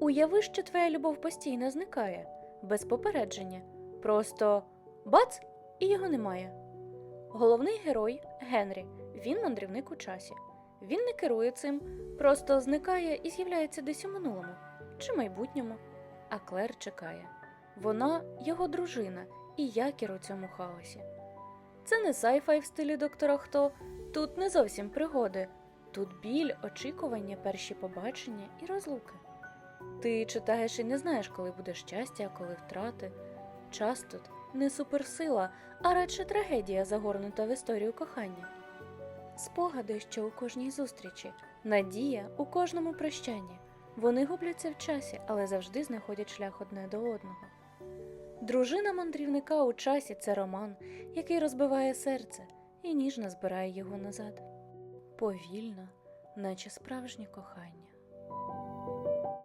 Уяви, що твоя любов постійно зникає, без попередження. Просто бац, і його немає. Головний герой Генрі. Він мандрівник у часі. Він не керує цим, просто зникає і з'являється десь у минулому чи майбутньому. А Клер чекає. Вона його дружина і якір у цьому хаосі. Це не сайфай в стилі доктора Хто. Тут не зовсім пригоди. Тут біль, очікування, перші побачення і розлуки. Ти читаєш і не знаєш, коли буде щастя, а коли втрати. Час тут не суперсила, а радше трагедія, загорнута в історію кохання. Спогади, що у кожній зустрічі, надія у кожному прощанні. Вони губляться в часі, але завжди знаходять шлях одне до одного. Дружина мандрівника у часі це роман, який розбиває серце і ніжно збирає його назад. Повільно, наче справжнє кохання.